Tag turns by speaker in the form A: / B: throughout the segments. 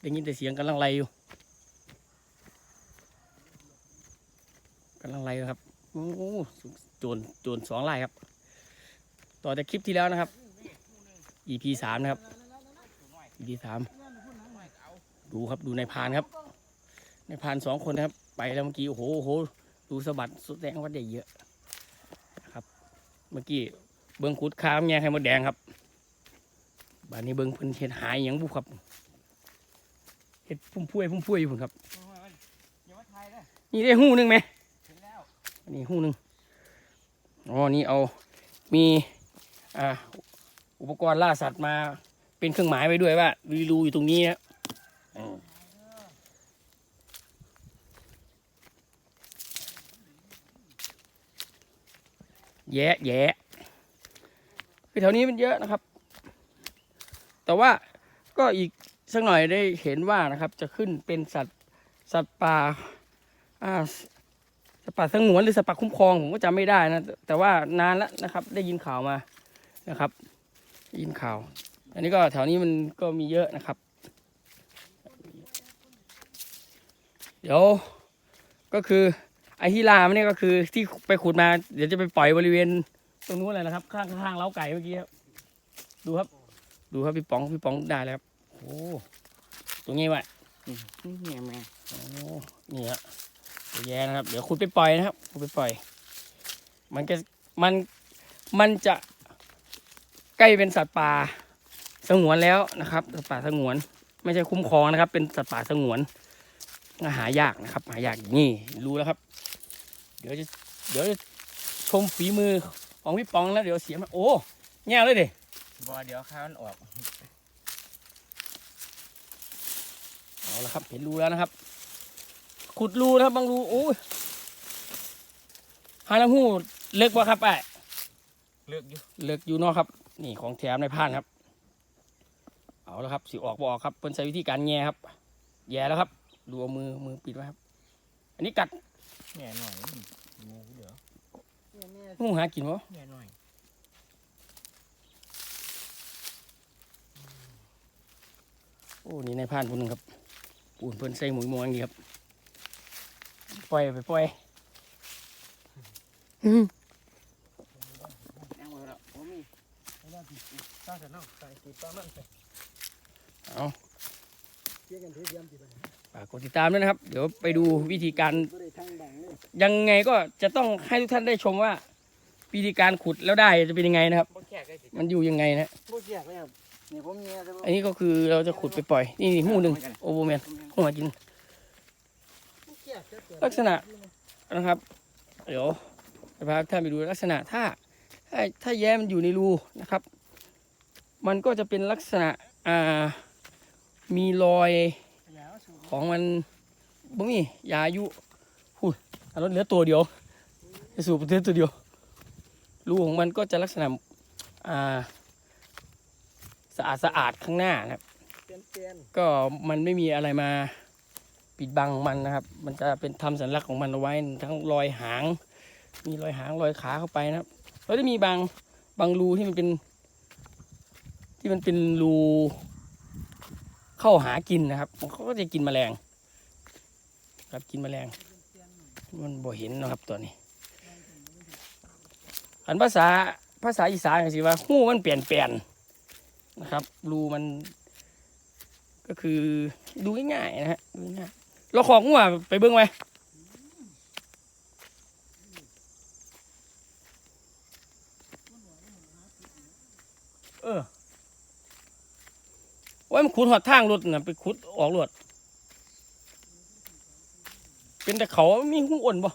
A: ได้ยินแต่เสียงกำลังไล่อยู่กำลังไล่ครับโอ้โหจรโจรสองไล่ครับ ต่อจากคลิปที่แล้วนะครับ EP สามนะครับ EP สามดูครับดูในพานครับ ในพานสองคนนะครับ ไปแล้วเมื่อกี้โอ้โหโอ้โหดูสะบัดสุดแดงว่าได้เยอะนะครับ เมื่อกี้เบิ้งขุดค้ามแง่ไข่มดแดงครับบ้านนี้เบิ้งเพิ่นเห็ดหายหยังบุครับ เห็ดพุ่มพุ้ยพุ่มพุ้ยอยู่พุ่นครับ
B: อย่ามาทายนะ
A: นี่ได้หูหนึงไหม
B: ถึงแล้ว
A: อันนี้หูหนึงอ๋อนี่เอามีอ่าอุปกรณ์ล่าสัตว์มาเป็นเครื่องหมายไว้ด้วยว่ามีรูอยู่ตรงนี้นะอืมแย่แย่คือแถวนี้มันเยอะนะครับ แต่ว่าก็อีก สักหน่อยได้เห็นว่านะครับจะขึ้นเป็นสัตว์สัตว์ป่าอ่าสัตว์ป่าสงวนหรือสัตว์ป่าคุ้มครองผมก็จำไม่ได้นะแต่ว่านานแล้วนะครับ ได้ยินข่าวมานะครับได้ยินข่าว อันนี้ก็แถวนี้มันก็มีเยอะนะครับ เดี๋ยวก็คือไอที่ลามเนี่ยก็คือที่ไปขุดมา เดี๋ยวจะไปปล่อยบริเวณตรงนู้นเลยนะครับ ข้างข้างเล้าไก่เมื่อกี้ครับดูครับ ดูครับพี่ป๋องพี่ป๋องได้แล้วครับ โอ้ตรงนี้วะ
B: นี่แม่
A: โอ้นี่ฮะเดี๋ยวแย่นะครับ เดี๋ยวขุดไปปล่อยนะครับขุดไปปล่อย มันก็มันมันจะใกล้เป็นสัตว์ป่าสงวนแล้วนะครับ สัตว์ป่าสงวน ไม่ใช่คุ้มครองนะครับ เป็นสัตว์ป่าสงวนหายากนะครับ หายากนี่รู้แล้วครับ เดี๋ยวจะเดี๋ยวจะชมฝีมือของพี่ปองแล้วเดี๋ยวเสียมาโอ้แง่เลยดิ
B: บ่เดี๋ยวข้าวมันออก
A: เอาละครับ เห็นรูแล้วนะครับ ขุดรูนะครับบางรูโอ้ยหาลังหูเลิกว่าครับไอ้
B: เลือกอยู่
A: เลิกอยู่เนอกครับ นี่ของแถมในพานครับ เอาแล้วครับสิออกบออกครับเป็นใช้วิธีการแง่ครับ แย่แล้วครับ ดูเอามือมือปิดไว้ครับ อันนี้กัด
B: แง่หน่อยงูเดี๋ยว
A: งูหากินวะ
B: แง่หน่อย
A: โอ้นี่ในพานคนหนึ่งครับ ปูนเพิ่นใส่หมุยมวงดีครับปล่อยไปปล่อยอื้อ
B: แง่หมดแล้วโอ้มีตั้งแต่นอกใส่ติดตามมันใส่
A: เอา
C: เกี่ยกันเทียมติดไป
A: ฝากกดติดตามด้วยนะครับ เดี๋ยวไปดูวิธีการ
C: ไม่ได้ทางดังเลย
A: ยังไงก็จะต้องให้ทุกท่านได้ชมว่า วิธีการขุดแล้วได้จะเป็นยังไงนะครับ
B: บ่แค่ก็สิ
A: มันอยู่ยังไงนะ
C: นี่ผมเงี้ย
A: อันนี้ก็คือเราจะขุดไปปล่อย นี่นี่หูหนึ่งโอโบแมนหูหากิน ลักษณะนะครับ เดี๋ยวจะพาท่านไปดูลักษณะถ้าถ้าถ้าแย้มันอยู่ในรูนะครับ มันก็จะเป็นลักษณะอ่ามีรอยของมันบ่มียาอายุพูอันนั้นเหลือตัวเดียวจะสูบเหลือตัวเดียวรูของมันก็จะลักษณะอ่าะอาดสะอาดข้างหน้านะครับ
C: เป็นเตียน
A: ก็มันไม่มีอะไรมาปิดบังของมันนะครับ มันจะเป็นทำสัญลักษณ์ของมันเอาไว้ทั้งรอยหาง มีรอยหางรอยขาเข้าไปนะครับแล้วจะมีบางบางรูที่มันเป็น ที่มันเป็นรูเข้าหากินนะครับเขาก็จะกินแมลง ครับกินแมลง มันบ่เห็นนะครับตัวนี้ อันภาษาภาษาอีสานก็สิว่าหู้มันเปลี่ยนเปลี่ยนๆ นะครับ รูมัน ก็คือดูง่ายๆนะฮะดูง่ายเราของงัวไปเบิ้งไว้เออไว้มันขุดหอดทางรถนะไปขุดออกรถเป็นแต่เขามีหูอ้วนบ่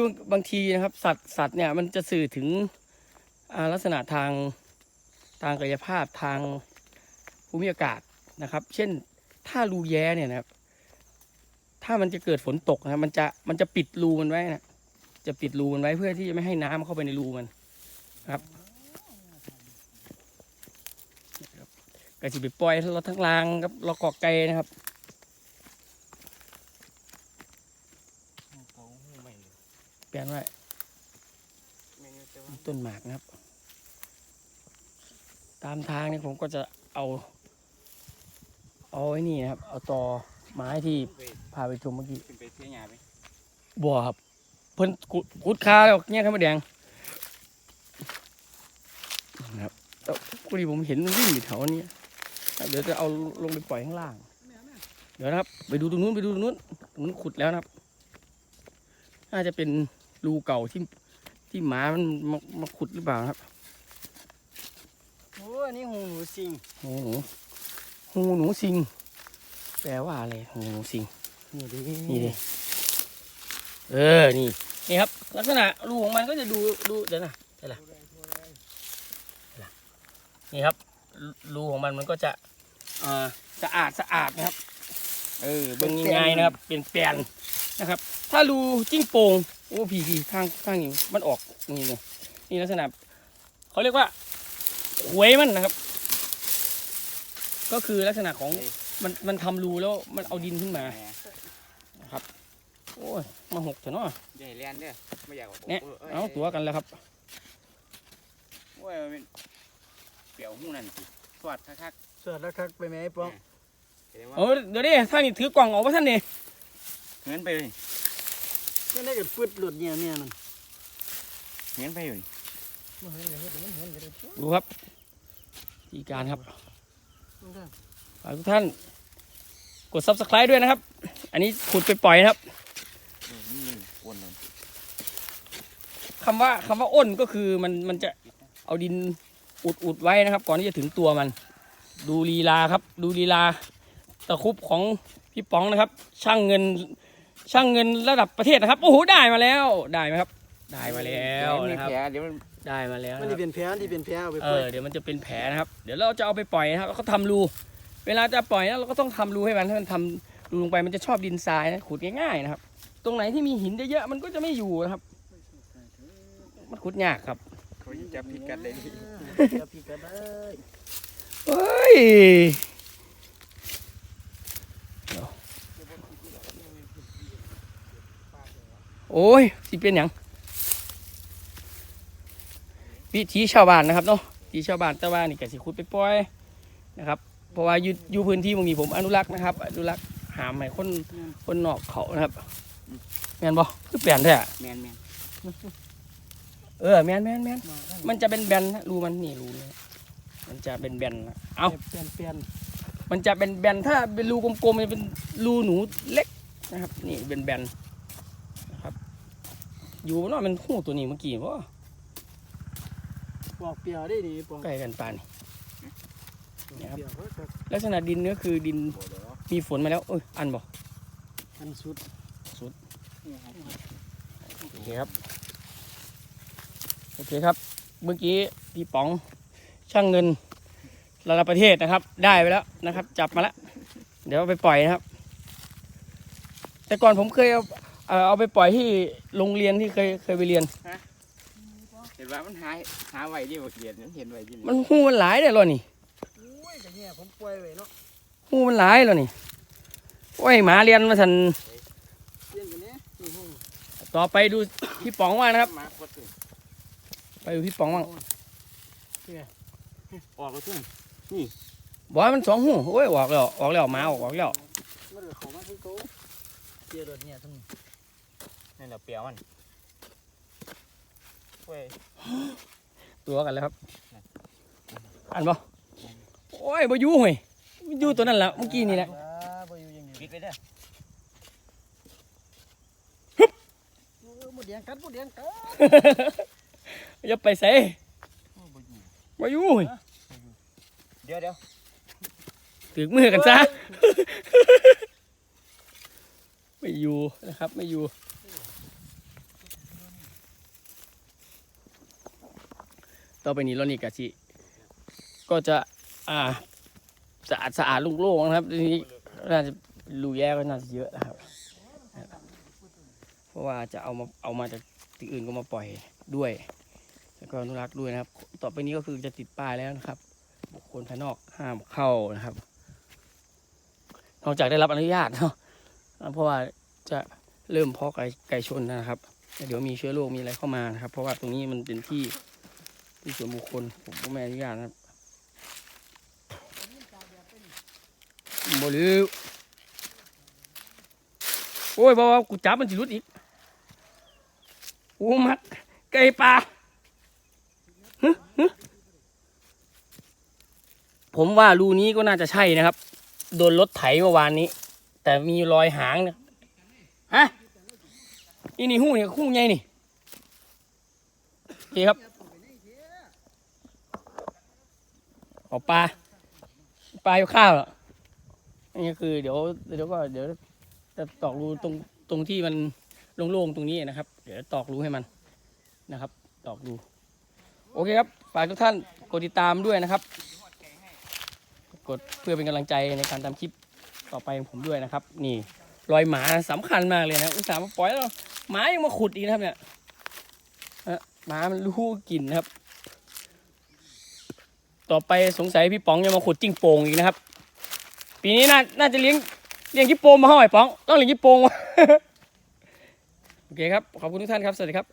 A: คือบางทีนะครับ สัตว์สัตว์เนี่ยมันจะสื่อถึงลักษณะทางทางกายภาพทางภูมิอากาศนะครับ เช่นถ้ารูแย้เนี่ยนะครับ ถ้ามันจะเกิดฝนตกนะมันจะมันจะปิดรูมันไว้นะจะปิดรูมันไว้เพื่อที่จะไม่ให้น้ำเข้าไปในรูมันครับก็จะไปปล่อยเราทั้งรางครับเรากอกไก่นะครับ
B: เขาหูใหม่เลย
A: เปลี่ยนไว้ต้นหมากนะครับ ตามทางนี่ผมก็จะเอา เอาไอ้นี่นะครับ เอาตอไม้ที่พาไปชมเมื่อกี้
B: ไปเสียหญ้าไป
A: บัวครับ เพิ่นกุดกุดคาแล้วเนี่ยข้าวแดงนะครับแล้วพอดีผมเห็นมันวิ่งอยู่แถวนี้เดี๋ยวจะเอาลงไปปล่อยข้างล่าง เดี๋ยวนะครับ ไปดูตรงนู้นไปดูตรงนู้นตรงนู้นขุดแล้วนะครับ น่าจะเป็น รูเก่าที่ที่หมามันมามาขุดหรือเปล่านะครับ
C: โอ้อันนี้หูหนูสิง
A: หูหนูหูหนูสิง แปลว่าอะไรหูหนูสิง
C: นี่ดิ
A: นี่ดิเออ นี่ นี่ครับ ลักษณะรูของมันก็จะดูดูเดี๋ยวนะใช่ละนี่ครับ รูของมันมันก็จะอ่าสะอาดสะอาดนะครับ เออเบิ่งง่ายๆนะครับ เปลี่ยนแปลนนะครับ ถ้ารูจิ้งโป่งโอ้ผีผีข้างข้างนี้มันออกนี่เลยนี่ลักษณะเขาเรียกว่าหวยมันนะครับ ก็คือลักษณะของมันมันทำรูแล้วมันเอาดินขึ้นมา
B: แหม
A: โอ้ยมาหกเถอะเนาะ
B: ใหญ่แลนเด้อไม่อยาก
A: เนี่ยเอาตัวกันแล้วครับ
B: โอ้ยมันเป็นเปรียวหูนั่นสิสวัสดคัก
C: สวดแล้วคักไปไหมไอ้ป้อง
B: ๆเห็นว่า
A: เออเดี๋ยวดิท่านนี่ถือกล่องออกมาท่านนี่
B: เงินไปเลย
C: ไม่ได้กันฟึดหลุดเนี่ยเนี่ยมัน
B: เงินไปอยู่นี่
C: มาเห็นเลยเห็นมันเห็นกันเลย
A: ดูครับทีการครับ
C: มันได้
A: ฝากทุกท่าน กด subscribe ด้วยนะครับ อันนี้ขุดไปปล่อยนะครับ
B: เออนี่อ้วนเลย
A: คำว่าคำว่าอ้นก็คือมันมันจะเอาดินอุดอุดไว้นะครับ ก่อนที่จะถึงตัวมัน ดูลีลาครับ ดูลีลาตะครุบของพี่ป๋องนะครับ ช่างเงิน ช่างเงินระดับประเทศนะครับ โอ้โหได้มาแล้วได้ไหมครับ ได้มาแล้วนะครับ
B: เดี๋ยวมีแผลเดี๋ยวมัน
A: ได้มาแล้ว
C: มัน
A: นะค
C: จะ
A: รับ
C: เป็นแผลที่เป็นแผลเอาไป
A: เอ
C: ปล่อย
A: อเดี๋ยวมันจะเป็นแผลนะครับ เดี๋ยวเราจะเอาไปปล่อยนะครับแล้วก็ทำรู เวลาจะปล่อยนะเราก็ต้องทำรูให้มันให้มันทำรูลงไปมันจะชอบดินทรายนะขุดง่ายๆนะครับ ตรงไหนที่มีหินเยอะๆมันก็จะไม่อยู่นะครับ มันขุดยากครับ
B: เขายิ่งจับผิดกันเลยดิ
C: จะพี่กันได้
A: เฮ้ยเดี๋ยว โอ้ยสิเป็นหยังวิธีชาวบ้านนะครับเนาะวิธีชาวบ้านแต่ว่านี่ก็สิขุดไปปล่อยนะครับเพราะว่าอยู่อยู่พื้นที่บางนี้ผมอนุรักษ์นะครับ อนุรักษ์หามให้คนคนนอกเขานะครับแมนบ่คือเปลี่ยนแท้อะ
B: แมนแมน
A: เออแมนแมนแมนมันจะเป็นแบนนะรูมันนี่รูนี่มันจะเป็นแบนนะเอา
C: เปลี่ยนเปลี่ยน
A: มันจะเป็นแบนถ้าเป็นรูกลมๆมันจะเป็นรูหนูเล็กนะครับ นี่เป็นแบนนะครับ อยู่เนาะมันหูตัวนี้เมื่อกี้ว่า
C: ปอกเปลี่ยวได้ดิปอก
A: ใกล้กันปานนี่ เนี่ยครับ
C: เปลี่ยวก็ครับ
A: ลักษณะดินก็คือดิน
B: โบเดี๋ยว
A: มีฝนมาแล้วเอ้ยอันบอก
C: อันสุด
A: โอเคครับโอเคครับ เมื่อกี้พี่ป๋องช่างเงินระดับประเทศนะครับ ได้ไปแล้วนะครับ จับมาแล้วเดี๋ยวเอาไปปล่อยนะครับ แต่ก่อนผมเคยเอา เอ่อเอาไปปล่อยที่โรงเรียนที่เคยเคยไปเรียน
B: เห็นว่ามันหาหาไว้ที่บทเรียนนั้นเห็นไว้ที่
A: มันหูมันหลายเลยเหรอนี่
C: โอ้ยกันเนี่ยผมปล่อยไว้เนาะ
A: หูมันหลายเลยนี่โอ้ยหมาเรียนมาสัน
C: เปลี่ยนกันเนี้ยนี่หู
A: ต่อไปดูพี่ป๋องว่างนะครับ
B: มาโคตรเลย
A: ไปดูพี่ป๋องว่าง
B: ออกแล้วทุ่ง
A: บอกว่ามันสองหูโอ้ยออกแล้วออกแล้วหมาออกออกแล้ว
C: มันเดือดเขามาที่เขาเปลี่ยนรถเนี่ยทั้ง นี้
B: นี่แหละเปรียวมันเว้ย
A: ตัวกันแล้วครับ อันบ่โอ้ยบ่อยู่เฮ้ยมันอยู่ตัวนั้นแหละเมื่อกี้นี่แหละ
C: ว้าบ่อยู่อย่างนี้
B: ปิดไปเด้อ
C: โอ้ยหมดแดงกัดหมดแดงกัด
A: อย่าไปใส่
B: โอ้บ่อยู่
A: บ่อยู่เฮ้ย
B: เดี๋ยวเดี๋ยว
A: ถือมือกันซะไม่อยู่นะครับ ไม่อยู่ ต่อไปนี้เรานี่กะสิก็จะอ่าสะอาดสะอาดโล่งๆนะครับทีนี้น่าจะรูแย่ก็น่าจะเยอะนะครับ เพราะว่าจะเอามาเอามาจากที่อื่นก็มาปล่อยด้วย แล้วก็อนุรักษ์ด้วยนะครับ ต่อไปนี้ก็คือจะติดป้ายแล้วนะครับ บุคคลภายนอกห้ามเข้านะครับ นอกจากได้รับอนุญาตเนาะเพราะว่าจะเริ่มเพาะไก่ไก่ชนนะครับแล้วเดี๋ยวมีเชื้อโรคมีอะไรเข้ามานะครับ เพราะว่าตรงนี้มันเป็นที่ ที่ส่วนบุคคลผมก็ไม่อนุญาตนะบบริวโอ้ยบ่าวกูจับมันจิรุดอีกโอ้มัดไก่ปลาผมว่ารูนี้ก็น่าจะใช่นะครับ โดนรถไถเมื่อวานนี้ แต่มีรอยหางนะฮะนี่นี่หู้เนี่ยหู้ไงนี่โอเคครับ เอาปลาปลาอยู่ข้าวเหรออันนี้คือเดี๋ยวเดี๋ยวก็เดี๋ยวจะตอกรูตรงตรงที่มันโล่งๆตรงนี้นะครับ เดี๋ยวตอกรูให้มันนะครับ ตอกรูโอเคครับฝากทุกท่านกดติดตามด้วยนะครับ กดเพื่อเป็นกำลังใจในการทำคลิปต่อไปของผมด้วยนะครับ นี่รอยหมาสำคัญมากเลยนะอุตส่าห์มาปล่อยแล้วหมายังมาขุดอีกนะครับเนี่ยฮะหมามันรู้กลิ่นนะครับ ต่อไปสงสัยพี่ป๋องจะมาขุดจิ้งโป่งอีกนะครับ ปีนี้น่าน่าจะเลี้ยงเลี้ยงจิ้งโป่งมาห้อยป๋อง ต้องเลี้ยงจิ้งโป่งวะโอเคครับ ขอบคุณทุกท่านครับ สวัสดีครับ